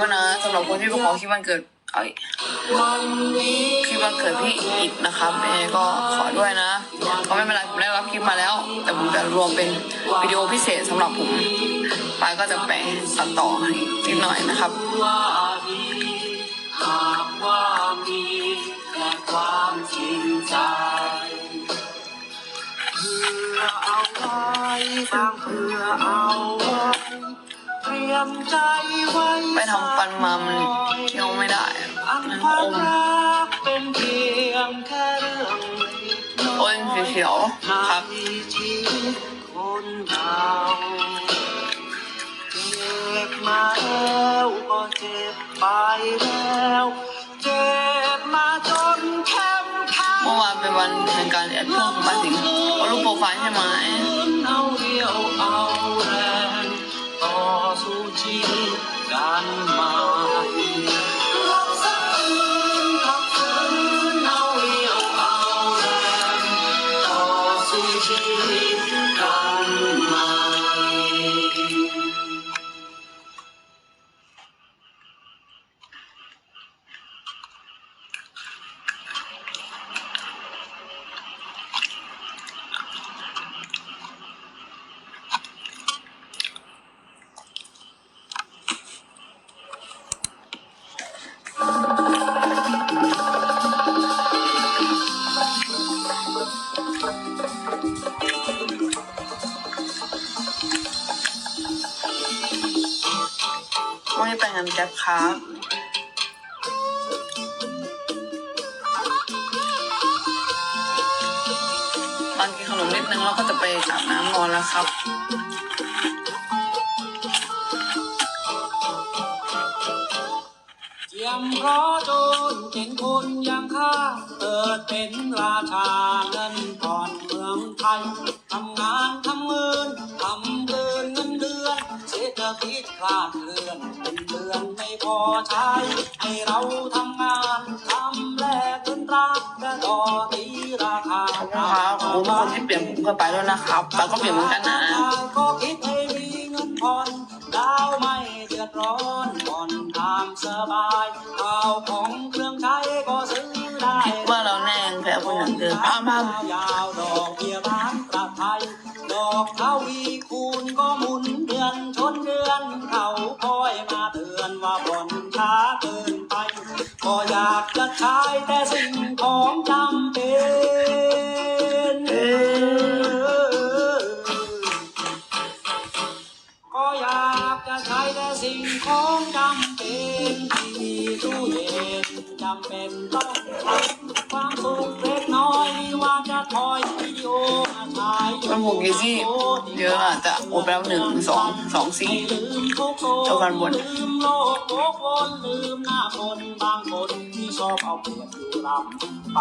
ด้วยนะสำหรับคนที่ไปขอคลิปวันเกิดเอ้ยคลิปวันเกิดพี่อีกนะครับยังไงก็ขอด้วยนะก็ไม่เป็นไรผมได้รับคลิปมาแล้ว แต่ผมจะรวมเป็นวิดีโอพิเศษสำหรับผมปายก็จะแปะตัดต่อนิดหน่อยนะครับความจริงใจเพื่อเอาไว้ตั้งเพื่อเอาไว้ ไปทำฟันมามันเที่ยวไม่ได้อันมันควาอมรักเป็นเพียงแค่เรื่องโอ้ยเขียวครับมาแล้วก็เจ็บไปแล้วเจ็บมาจนแค้มข้างเมื่อวานเป็นวันแห่งการแอดเพื่อนของบ้าสิงเอารูปโปรไฟล์ใช่ไหม กันมารักสักคืนพักคืนเอาเดียวเอาแรงต่อสู้ชีวิต ครับ ตอนกินขนมนิดนึงแล้วก็จะไปอาบน้ำนอนแล้วครับเจียมเพราะโจรเป็นคนอย่างข้าเกิดเป็นราชา ใช้ให้เราทำงานทำแลกเงินตราและต่อตีราคาขอบคุณครับขอบคุณทุกคนที่เปลี่ยนเพื่อไปด้วยนะครับแต่ก็เปลี่ยนเหมือนกันนะก็คิดให้มีเงินผ่อนดาวไม่เดือดร้อนผ่อนตามสบายข้าวของเครื่องใช้ก็ซื้อได้คิดว่าเราแน่งแพ้คนอย่างเดิมอ้าวมายาวดอกเบี้ยบ้านประไทยดอกเทวี ก็อยากจะใช้แต่สิ่งของจำเป็นก็อยากจะใช้แต่สิ่งของจำเป็นที่มีตู้เย็นจำเป็นต้องใช้ความสุขเล็กน้อยว่าจะคอยวิดีโอ มาฉายมันบวกกี่ซี่เยอะอะแต่โอดไปแล้วหนึ่งสองสองสี่เท่ากันหมดลืมโลกโลกวนลืมหน้านบนที่ชอบเอาเปรียบอยู่ลำไป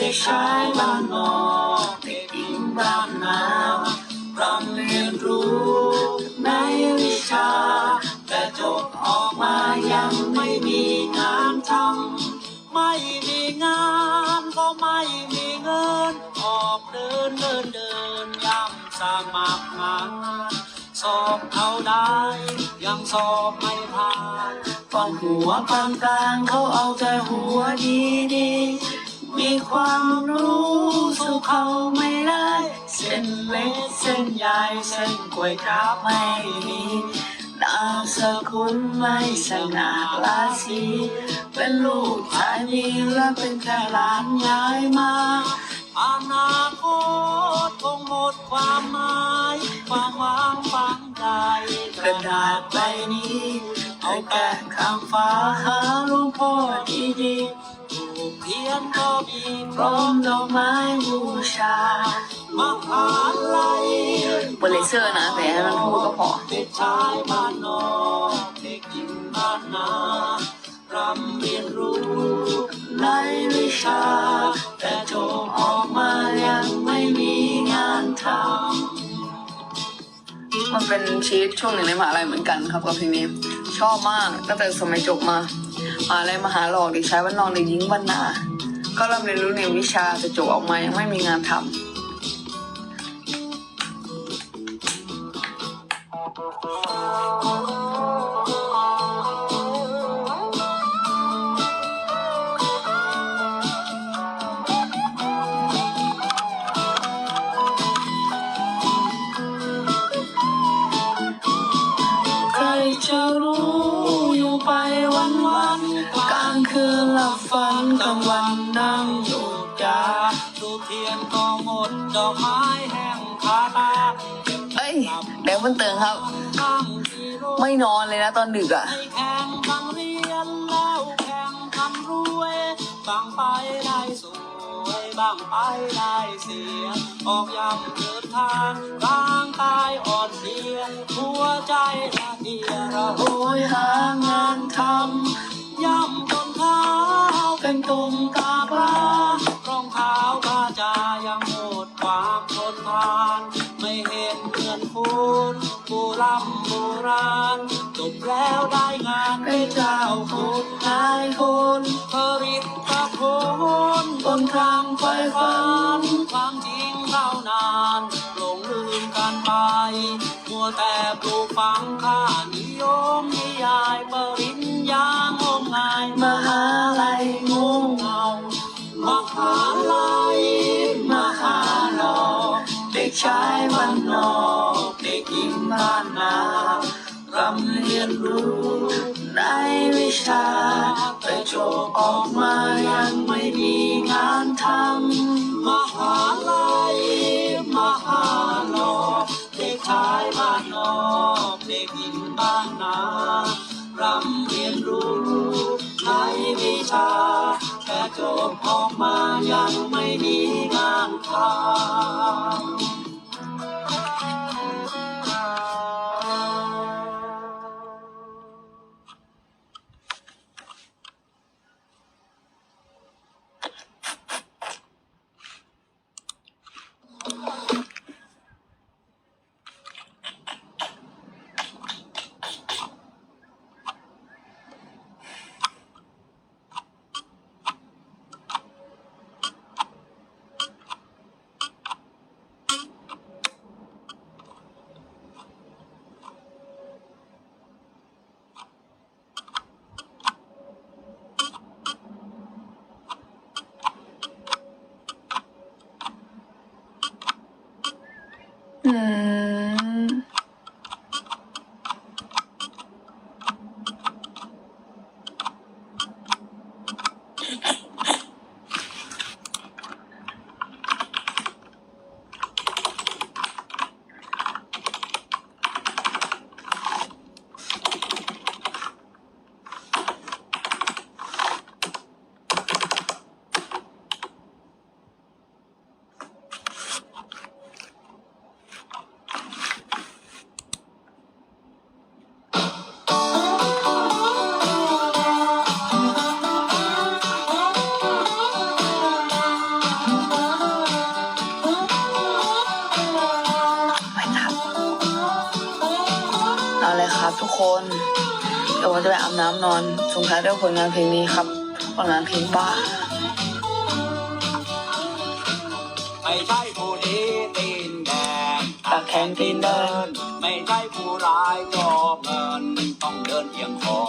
เด็กชายบ้านนอกเด็กหญิงบ้านนาร่ำเรียนรู้ในวิชา แต่จบออกมายังไม่มีงานทำไม่มีงานก็ไม่มีเงิน ออกเดินเดินเดินย่ำสมัครงานสอบเขาได้ ยังสอบไม่ผ่านฟังหัวกลางกลางเขาเอาแต่หัวดีดี มีความรู้สู้เขาไม่ได้ เส้นเล็กเส้นใหญ่เส้นกลวยกราบไม่มีนามสกุลไม่สง่าราศีเป็นลูกชายมีและเป็นแค่หลานย้ายมาอนาคตคงหมดความหมายความหวังฝังใจกระดาษใบนี้เอาแกะข้างฟ้าหาหลวงพ่อดีๆถูกเที ยนก็มีพร้อมดอกไม้บูชามหาลัยเปิเลเซอร์นะแต่ให้มันพูดก็พอเด็กชายบ้านนอกเด็กหญิงบ้านนารำเรียนรู้ในวิชา แต่จบออกมายังไม่มีงานทำมันเป็นชีวิตช่วงหนึ่งในมหาลัยเหมือนกันครับกับเพลงนี้ ชอบมากตั้งแต่สมัยจบมา มหาลัยมหาหลอกเด็กชายบ้านนอกเด็กหญิงบ้านนา ก็เริ่มเรียนรู้ในวิชาแต่จบออกมายังไม่มีงานทำใครจะรู้อยู่ไปวันวันกลางคืนหลับฝันกลางวัน ดูเทียนก็หมดดอกไม้แห้งคาตาเอ้ยแดงเพิ่นเติงครับข้างที่โรไม่นอนเลยนะตอนดึกอะ ให้แข่งกันเรียนแล้วแข่งกันรวยบางไปได้สวยบางไปได้เสีย ออกยำเดินทางร่างกายอ่อนเพลียหัวใจละเอียระโหโอยยหางานทย่ำจนเท้าำเป็นตุ่มตาพระรองเท้า บาจายังหมดความทนทาน ไม่เห็นเงินฟูนโบราณโบราณจบแล้วได้งานเป็นเจ้าคุณนายคนผลิตกระโพนบนทางไฟฝัฝันนความจริงเท่านานหลงลืมกันไป มัวแต่ปลูกฝังค่านิยมนิยายปริญญางมงายมหา นรู้ในวิชาแต่จบออกมายังไม่มีงานทำมหาลัยมหาลกเด็กชายบ้านนอกเด็กหญิงบ้านนารำเรียนรู้ในวิชาแต่จบออกมายังไม่มีงานทำ Mm. ครับทุกคนเดี๋ยวผมจะไปอาบน้ำนอนสงท้ายด้วยผลงานเพลงนี้ครับผลงานเพลงบ้า ไม่ใช่ผู้ดีตีนแดงปากแข็งตีนเดิน ไม่ใช่ผู้ร้ายจอบเงินต้องเดินเพียงคอ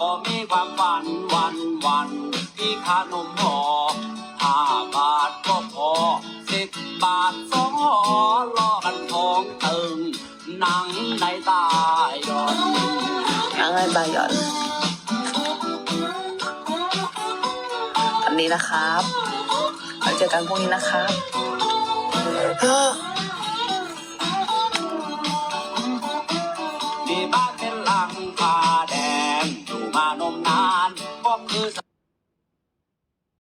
ก็มีความฝันวันวันที่ขนมห่อห้าบาทก็พอสิบบาทสองห่อรอกันทองตึง หนังในตาหยอนหนังในตาหยอนอันนี้นะครับเราเจอกันพรุ่งนี้นะครับ